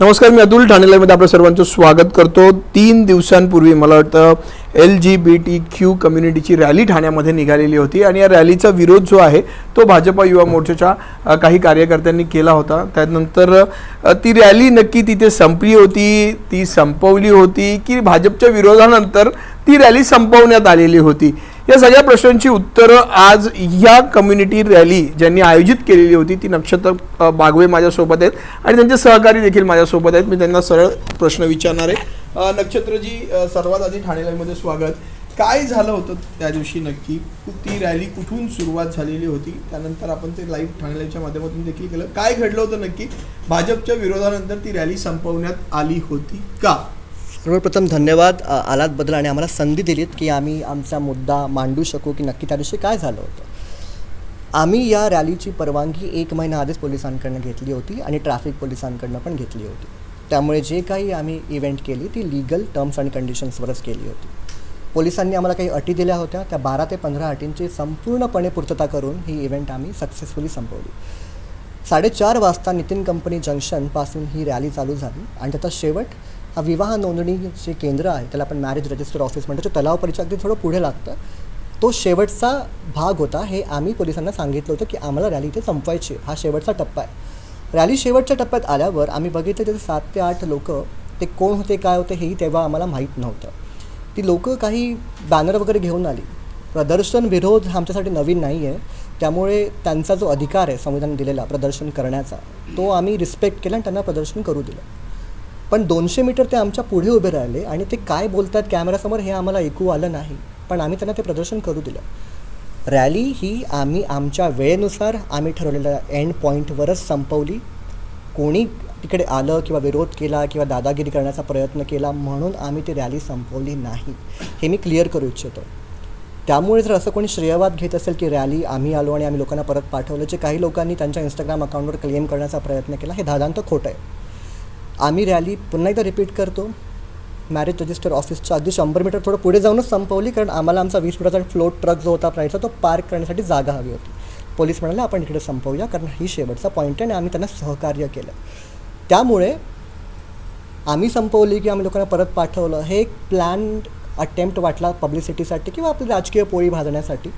नमस्कार मी अतुल ठाणेलामध्ये आपलं सर्वांचं स्वागत करतो. तीन दिवसांपूर्वी मला वाटतं L G B T Q कम्युनिटीची rally ठाण्यामध्ये निघालेली होती आणि या रॅलीचा विरोध जो आहे तो भाजपा युवा मोर्चाच्या काही कार्यकर्त्यांनी केला होता. त्यानंतर ती रॅली नक्की तिथे संपली होती ती संपवली होती की भाजपच्या विरोधानंतर ती रॅली संपवण्यात आलेली होती. या सगळ्या प्रश्नांची उत्तरं आज या कम्युनिटी रॅली ज्यांनी आयोजित केलेली होती ती नक्षत्र बागवे माझ्यासोबत आहेत आणि त्यांचे सहकारी देखील माझ्यासोबत आहेत. मी त्यांना सरळ प्रश्न विचारणार आहे. नक्षत्रजी सर्वात आधी ठाणे स्वागत. काय झालं होतं त्या दिवशी नक्की? ती रॅली कुठून सुरुवात झालेली होती? त्यानंतर आपण ते लाईव्ह ठाणे माध्यमातून देखील केलं. काय घडलं होतं नक्की? भाजपच्या विरोधानंतर ती रॅली संपवण्यात आली होती का? सर्वप्रथम धन्यवाद आलातबद्दल आणि आम्हाला संधी दिलीत की आम्ही आमचा मुद्दा मांडू शकू की नक्की त्या दिवशी काय झालं होतं. आम्ही या रॅलीची परवानगी एक महिना आधीच पोलिसांकडनं घेतली होती आणि ट्रॅफिक पोलिसांकडनं पण घेतली होती. त्यामुळे जे काही आम्ही इव्हेंट केली ती लिगल टर्म्स आणि कंडिशन्सवरच केली होती. पोलिसांनी आम्हाला काही अटी दिल्या होत्या त्या बारा ते पंधरा अटींची संपूर्णपणे पूर्तता करून ही इव्हेंट आम्ही सक्सेसफुली संपवली. साडेचार वाजता नितीन कंपनी जंक्शनपासून ही रॅली चालू झाली आणि त्याचा शेवट हा विवाह नोंदणी जे केंद्र आहे. त्याला आपण मॅरेज रजिस्टर ऑफिस म्हणतो. तो तलाव परिचय अगदी थोडं पुढे लागतं. तो शेवटचा भाग होता. हे आम्ही पोलिसांना सांगितलं होतं की आम्हाला रॅली इथे संपवायची हा शेवटचा टप्पा आहे. रॅली शेवटच्या टप्प्यात आल्यावर आम्ही बघितलं तिथे सात ते आठ लोक ते कोण होते काय होते हेही तेव्हा आम्हाला माहीत नव्हतं. ती लोकं काही बॅनर वगैरे घेऊन आली. प्रदर्शन विरोध हा आमच्यासाठी नवीन नाही आहे त्यामुळे त्यांचा जो अधिकार आहे संविधान दिलेला प्रदर्शन करण्याचा तो आम्ही रिस्पेक्ट केला आणि त्यांना प्रदर्शन करू दिलं. पण दोनशे मीटर ते आमच्या पुढे उभे राहिले आणि ते काय बोलतात कॅमेऱ्यासमोर हे आम्हाला ऐकू आलं नाही. पण आम्ही त्यांना ते प्रदर्शन करू दिलं. रॅली ही आम्ही आमच्या वेळेनुसार आम्ही ठरवलेल्या एंड पॉईंटवरच संपवली. कोणी तिकडे आलं किंवा विरोध केला किंवा दादागिरी करण्याचा प्रयत्न केला म्हणून आम्ही ती रॅली संपवली नाही. हे मी क्लिअर करू इच्छितो. त्यामुळे जर असं कोणी श्रेयवाद घेत असेल की रॅली आम्ही आलो आणि आम्ही लोकांना परत पाठवलं जे काही लोकांनी त्यांच्या इंस्टाग्राम अकाउंटवर क्लेम करण्याचा प्रयत्न केला हे दादांत खोटं आहे. आम्ही रॅली पुन्हा एकदा रिपीट करतो. मॅरेज रजिस्टर ऑफिसच्या अगदी शंभर मीटर थोडं पुढे जाऊनच संपवली कारण आम्हाला आमचा वीस फुटाचा फ्लोट ट्रक जो होता प्रायचा तो पार्क करण्यासाठी जागा हवी होती. पोलीस म्हणाले आपण इकडे संपवूया कारण ही शेवटचा पॉईंट आहे आणि आम्ही त्यांना सहकार्य केलं. त्यामुळे आम्ही संपवली की आम्ही लोकांना परत पाठवलं. हे एक प्लॅन अटेम्प्ट वाटला पब्लिसिटीसाठी किंवा आपली राजकीय पोळी भाजण्यासाठी.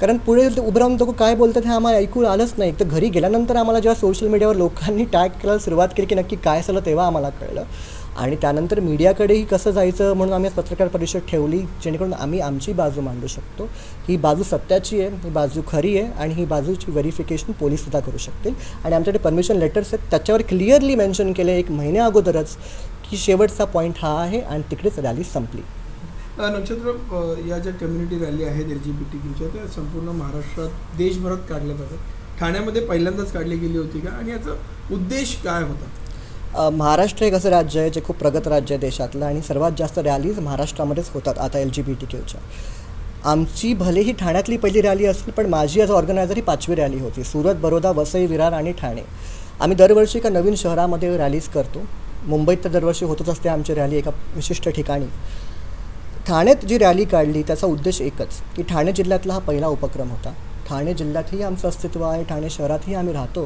कारण पुढे ते उभं राहून तो काय बोलतात हे आम्हाला ऐकून आलंच नाही. तर घरी गेल्यानंतर आम्हाला जेव्हा सोशल मीडियावर लोकांनी टॅग करायला सुरुवात केली की नक्की काय झालं तेव्हा आम्हाला कळलं. आणि त्यानंतर मीडियाकडेही कसं जायचं म्हणून आम्ही पत्रकार परिषद ठेवली जेणेकरून आम्ही आमची बाजू मांडू शकतो. ही बाजू सत्याची आहे ही बाजू खरी आहे आणि ही बाजूची व्हेरिफिकेशन पोलीससुद्धा करू शकतील. आणि आमच्याकडे परमिशन लेटर्स आहेत. त्याच्यावर क्लिअरली मेन्शन केलं एक महिन्या अगोदरच की शेवटचा पॉईंट हा आहे आणि तिकडेच रॅली संपली. नक्षत्र या ज्या कम्युनिटी रॅली आहेत एल जी बी टी क्यूच्या त्या संपूर्ण महाराष्ट्रात देशभरात काढल्या जातात. ठाण्यामध्ये पहिल्यांदाच काढली गेली होती का? आणि याचा उद्देश काय होता? महाराष्ट्र एक असं राज्य आहे जे खूप प्रगत राज्य आहे देशातलं आणि सर्वात जास्त रॅलीज महाराष्ट्रामध्येच होतात आता एल जी बी टी क्यूच्या आमची भलेही ठाण्यातली पहिली रॅली असेल पण माझी ॲज ऑर्गनायझर ही पाचवी रॅली होती. सुरत बरोदा वसई विरार आणि ठाणे. आम्ही दरवर्षी एका नवीन शहरामध्ये रॅलीज करतो. मुंबईत तर दरवर्षी होतच असते आमची रॅली एका विशिष्ट ठिकाणी. ठाण्यात जी रॅली काढली त्याचा उद्देश एकच की ठाणे जिल्ह्यातला हा पहिला उपक्रम होता. ठाणे जिल्ह्यातही आमचं अस्तित्व आहे ठाणे शहरातही आम्ही राहतो.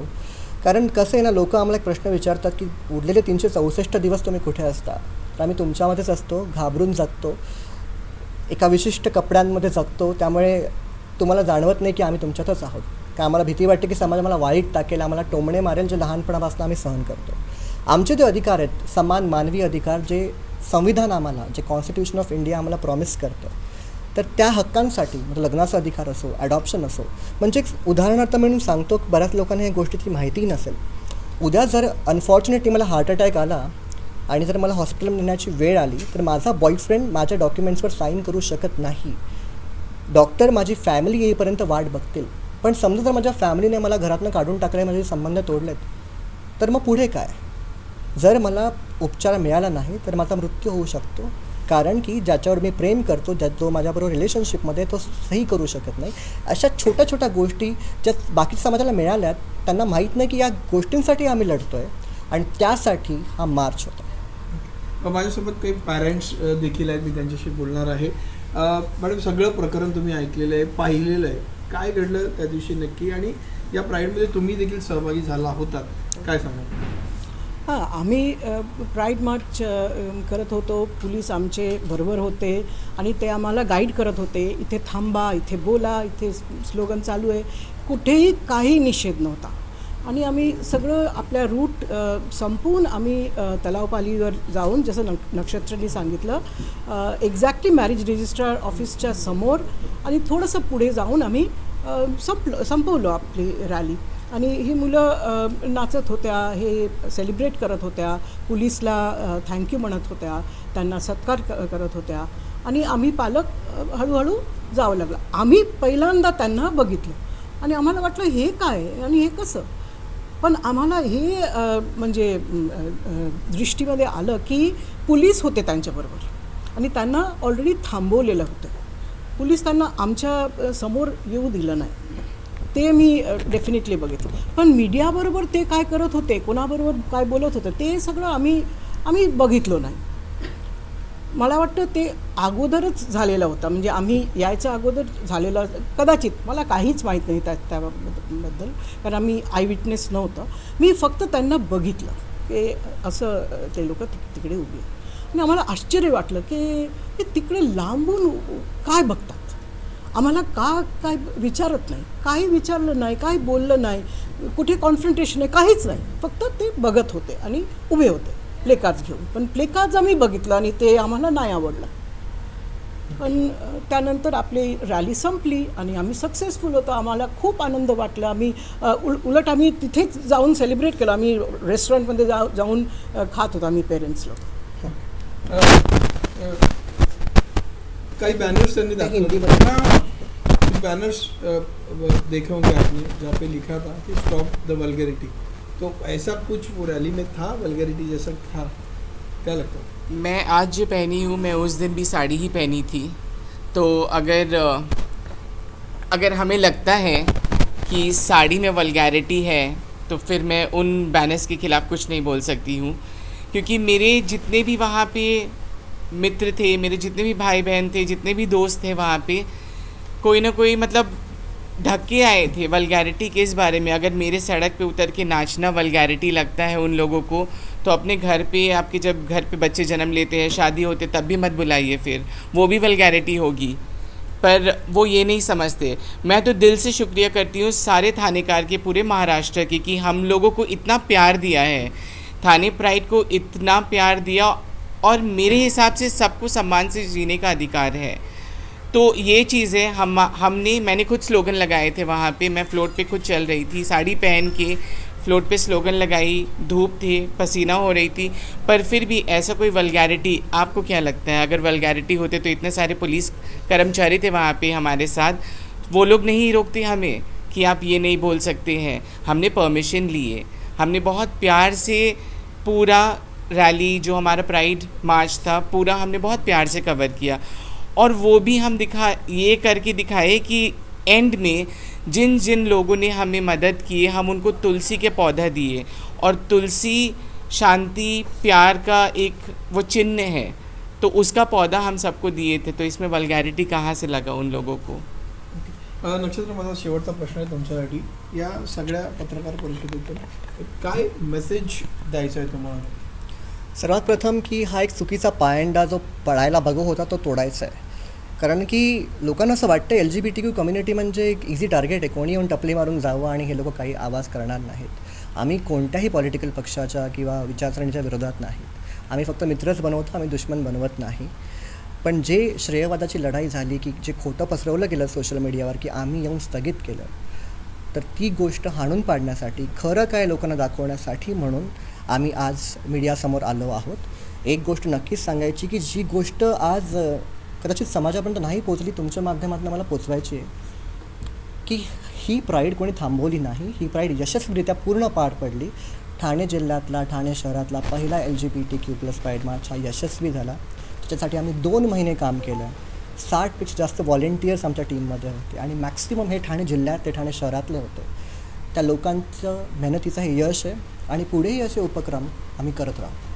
कारण कसं आहे ना लोक आम्हाला एक प्रश्न विचारतात की उरलेले तीनशे चौसष्ट दिवस तुम्ही कुठे असता? तर आम्ही तुमच्यामध्येच असतो घाबरून जगतो एका विशिष्ट कपड्यांमध्ये जगतो. त्यामुळे तुम्हाला जाणवत नाही की आम्ही तुमच्यातच आहोत. का आम्हाला भीती वाटते की समाज आम्हाला वाईट टाकेल आम्हाला टोमणे मारेल जे लहानपणापासून आम्ही सहन करतो. आमचे जे अधिकार आहेत समान मानवी अधिकार जे संविधान आम्हाला जे कॉन्स्टिट्यूशन ऑफ इंडिया आम्हाला प्रॉमिस करतं तर त्या हक्कांसाठी म्हणजे लग्नाचा अधिकार असो ॲडॉप्शन असो म्हणजे एक उदाहरणार्थ म्हणून सांगतो की बऱ्याच लोकांना या गोष्टीची माहिती नसेल. उद्या जर अनफॉर्च्युनेटली मला हार्ट अटॅक आला आणि जर मला हॉस्पिटलमध्ये नेण्याची वेळ आली तर माझा बॉयफ्रेंड माझ्या डॉक्युमेंट्सवर साईन करू शकत नाही. डॉक्टर माझी फॅमिली येईपर्यंत वाट बघतील. पण समजा जर माझ्या फॅमिलीने मला घरातनं काढून टाकले माझे संबंध तोडलेत तर मग पुढे काय? जर मला उपचार मिळाला नाही तर माझा मृत्यू होऊ शकतो. कारण की ज्याच्यावर मी प्रेम करतो ज्या जो माझ्याबरोबर रिलेशनशिपमध्ये तो सही करू शकत नाही. अशा छोट्या छोट्या गोष्टी ज्या बाकी समाजाला मिळाल्यात त्यांना माहीत नाही की या गोष्टींसाठी आम्ही लढतो आहे आणि त्यासाठी हा मार्च होता माझ्यासोबत काही पॅरेंट्स देखील आहेत मी त्यांच्याशी बोलणार आहे. मॅडम सगळं प्रकरण तुम्ही ऐकलेलं आहे पाहिलेलं आहे. काय घडलं त्या दिवशी नक्की? आणि या प्राईडमध्ये तुम्ही देखील सहभागी झाला होता काय सांगा हां आम्ही प्राईड मार्च करत होतो. पोलीस आमचे बरोबर होते आणि ते आम्हाला गाईड करत होते. इथे थांबा इथे बोला इथे स्लोगन चालू आहे. कुठेही काही निषेध नव्हता. आणि आम्ही सगळं आपल्या रूट संपवून आम्ही तलावपालीवर जाऊन जसं नक नक्षत्रनी सांगितलं एक्झॅक्टली मॅरेज रजिस्ट्रार ऑफिसच्या समोर आणि थोडंसं पुढे जाऊन आम्ही संपलो संपवलो आपली रॅली आणि ही मुलं नाचत होत्या हे सेलिब्रेट करत होत्या पोलीसला थँक्यू म्हणत होत्या त्यांना सत्कार क करत होत्या. आणि आम्ही पालक हळूहळू जावं लागलं. आम्ही पहिल्यांदा त्यांना बघितलं. आणि आम्हाला वाटलं हे काय? आणि हे कसं? पण आम्हाला हे म्हणजे दृष्टीमध्ये आलं की पोलीस होते त्यांच्याबरोबर. आणि त्यांना ऑलरेडी थांबवलेलं होतं. पोलीस त्यांना आमच्यासमोर येऊ दिलं नाही. ते मी डेफिनेटली बघितलं. पण मीडियाबरोबर ते काय करत होते कोणाबरोबर काय बोलत होतं ते सगळं आम्ही आम्ही बघितलो नाही. मला वाटतं ते अगोदरच झालेलं होतं. म्हणजे आम्ही यायच्या अगोदर झालेलं कदाचित मला काहीच माहीत नाही त्या त्याबद्दल कारण आम्ही आय विटनेस नव्हतं. मी फक्त त्यांना बघितलं की असं ते लोक तिकडे उभी आहेत. आणि आम्हाला आश्चर्य वाटलं की ते तिकडे लांबून काय बघतात? आम्हाला का काय विचारत नाही? काही विचारलं नाही काही बोललं नाही कुठे कॉन्फ्रंटेशन आहे काहीच नाही. फक्त ते बघत होते आणि उभे होते प्लेकार्ड्स घेऊन. पण प्लेकार्ड्स आम्ही बघितलं आणि ते आम्हाला नाही आवडलं. पण त्यानंतर आपली रॅली संपली आणि आम्ही सक्सेसफुल होतो. आम्हाला खूप आनंद वाटला. आम्ही उल उलट आम्ही तिथेच जाऊन सेलिब्रेट केलं. आम्ही रेस्टॉरंटमध्ये जा जाऊन खात होतो आम्ही पेरेंट्स लोक. काही बैनर्स त्यांनी. दाखवले बैनर्स देखे होंगे आपने जहाँ पे लिखा था कि स्टॉप द वल्गैरिटी तो ऐसा कुछ वो रैली में था वल्गैरिटी जैसा था? क्या लगता है? मैं आज जो पहनी हूँ मैं उस दिन भी साड़ी ही पहनी थी। तो अगर अगर हमें लगता है कि साड़ी में वल्गैरिटी है तो फिर मैं उन बैनर्स के ख़िलाफ़ कुछ नहीं बोल सकती हूँ। क्योंकि मेरे जितने भी वहाँ पे मित्र थे, मेरे जितने भी भाई बहन थे, जितने भी दोस्त थे वहाँ पे, कोई ना कोई मतलब ढक आए थे वल्गैरिटी के इस बारे में। अगर मेरे सड़क पे उतर के नाचना वल्गैरिटी लगता है उन लोगों को तो अपने घर पे, आपके जब घर पे बच्चे जन्म लेते हैं, शादी होते तब भी मत बुलाइए फिर। वो भी वल्गैरिटी होगी। पर वो ये नहीं समझते। मैं तो दिल से शुक्रिया करती हूँ सारे थानेकार के पूरे महाराष्ट्र के कि हम लोगों को इतना प्यार दिया है। थाने प्राइड को इतना प्यार दिया और मेरे हिसाब से सबको सम्मान से जीने का अधिकार है। तो ये चीज़ें हम, हमने, मैंने खुद स्लोगन लगाए थे वहाँ पे। मैं फ्लोट पे खुद चल रही थी, साड़ी पहन के फ्लोट पे स्लोगन लगाई, धूप थे, पसीना हो रही थी। पर फिर भी ऐसा कोई वल्गैरिटी आपको क्या लगता है? अगर वल्गैरिटी होते तो इतने सारे पुलिस कर्मचारी थे वहाँ पे हमारे साथ। वो लोग नहीं रोकते हमें कि आप ये नहीं बोल सकते हैं। हमने परमिशन लिए। हमने बहुत प्यार से पूरा रैली जो हमारा प्राइड मार्च था, पूरा हमने बहुत प्यार से कवर किया। और वो भी हम दिखा, ये करके दिखाए कि एंड में जिन जिन लोगों ने हमें मदद की, हम उनको तुलसी के पौधा दिए। और तुलसी शांति, प्यार का एक वो चिन्ह है तो उसका पौधा हम सबको दिए थे। तो इसमें वल्गैरिटी कहाँ से लगा उन लोगों को? नक्षत्र, माझा शेवटचा प्रश्न आहे तुमच्यासाठी. या सगळ्या पत्रकार परिषदेतून काय मेसेज द्यायचा आहे तुम्हाला? सर्वात प्रथम की हा एक चुकीचा पायंडा जो पळायला बघू होता तो तोडायचा आहे. कारण की लोकांना असं वाटतं L G B T Q community म्हणजे एक इझी टार्गेट आहे. कोणी येऊन टपली मारून जावं आणि हे लोक काही आवाज करणार नाहीत. आम्ही कोणत्याही पॉलिटिकल पक्षाच्या किंवा विचारसरणीच्या विरोधात नाहीत आम्ही फक्त मित्रच बनवतो आम्ही दुश्मन बनवत नाही. पण जे श्रेयवादाची लढाई झाली की जे खोटं पसरवलं गेलं सोशल मीडियावर की आम्ही येऊन स्थगित केलं तर ती गोष्ट हाणून पाडण्यासाठी खरं काय लोकांना दाखवण्यासाठी म्हणून आम्ही आज मीडियासमोर आलो आहोत. एक गोष्ट नक्कीच सांगायची की जी गोष्ट आज कदाचित समाजापर्यंत नाही पोचली तुमच्या माध्यमातून मला पोचवायची आहे की ही प्राईड कोणी थांबवली नाही ही प्राईड यशस्वीरित्या पूर्ण पार पडली. ठाणे जिल्ह्यातला ठाणे शहरातला पहिला L G B T Q plus pride march हा यशस्वी झाला. त्याच्यासाठी आम्ही दोन महिने काम केलं. साठपेक्षा जास्त व्हॉलेंटियर्स आमच्या टीममध्ये होते आणि मॅक्सिमम हे ठाणे जिल्ह्यात ते ठाणे शहरातले होते. त्या लोकांचं मेहनतीचं हे यश आहे आणि पुढेही असे उपक्रम आम्ही करत राहू.